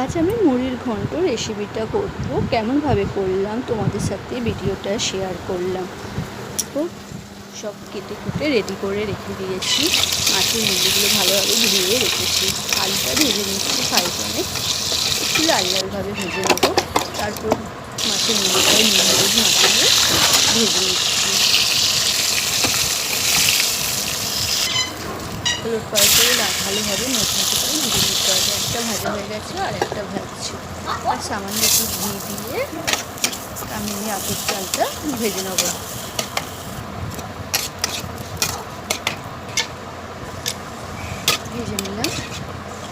আজ আমি মুড়ির ঘন্ট রেসিপিটা করব। কেমনভাবে করলাম, তোমাদের সাথে ভিডিওটা শেয়ার করলাম। তো সব কেটে কুটে রেডি করে রেখে দিয়েছি। মাছের মুড়িগুলো ভালোভাবে ধুয়ে রেখেছি। আলুটা ভেজে নিচ্ছি ফ্রাই প্যানে একটু লাল লালভাবে ভেজে নেব। তারপর মাছের মুড়িটা হলুদ মাখিয়ে ভেজে নিচ্ছি। ভালোভাবে মশলাটা করে ভেজে নিতে হবে একটা ভাজা হয়ে গেছে, আর একটা ভাজছি। আর সামান্য একটু ঘি দিয়ে আমি আতর চালটা ভেজে নেব। ভেজে নিলাম।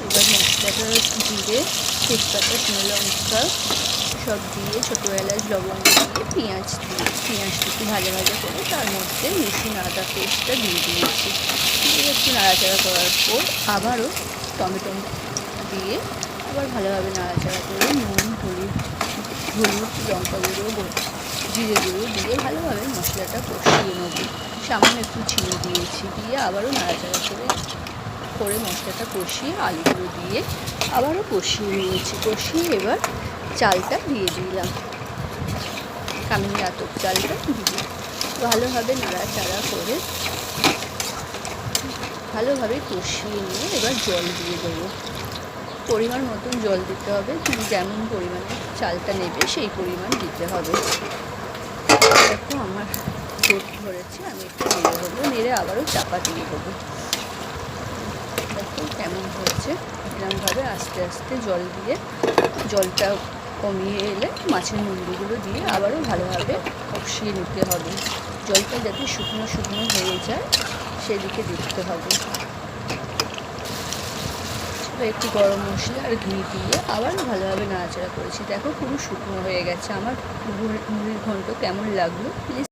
এবার মশলাটা জিরে, তেজপাতা শুকনো লঙ্কা সব দিয়ে ছোটো এলাচ, লবঙ্গ দিয়ে পেঁয়াজ দিয়ে পেঁয়াজটা একটু ভাজা ভাজা করে তার মধ্যে রসুন আদা পেস্টটা দিয়ে দিয়েছি। দিয়ে একটু নাড়াচাড়া করার পর আবারও টমেটো দিয়ে আবার ভালোভাবে নাড়াচাড়া করে নুন, হলুদ হলুদ, লঙ্কা গুঁড়ো জিরে গুঁড়ো দিয়ে ভালোভাবে মশলাটা কষিয়ে নেব। সামান্য একটু ছিঁড়ে দিয়েছি দিয়ে আবারও নাড়াচাড়া করে করে মশলাটা কষিয়ে আলুগুলো দিয়ে আবারও কষিয়ে নিয়েছি। কষিয়ে এবার চালটা দিয়ে দিলাম। কামিনী আতপ চালটা দিয়ে ভালোভাবে নাড়াচাড়া করে ভালোভাবে কষিয়ে নিয়ে এবার জল দিয়ে দেবো। পরিমাণ মতন জল দিতে হবে, তুমি যেমন পরিমাণে চালটা নেবে সেই পরিমাণ দিতে হবে। দেখো আমার ঠোঁট ধরেছে, আমি একটু নেড়ে দেবো, নেড়ে আবারও চাপা দিয়ে দেবো। দেখো কেমন হয়েছে। এরকমভাবে আস্তে আস্তে জল দিয়ে, জলটা কমিয়ে এলে মাছের মুন্ডিগুলো দিয়ে আবারও ভালোভাবে কষিয়ে নিতে হবে। জলটা যাতে শুকনো শুকনো হয়ে যায়, সেদিকে দেখতে হবে। একটু গরম মশলা আর ঘি দিয়ে। আবার ভালোভাবে নাড়াচাড়া করেছি। দেখো পুরো শুকনো হয়ে গেছে। আমার মুড়ির ঘন্ট কেমন লাগল? প্লিজ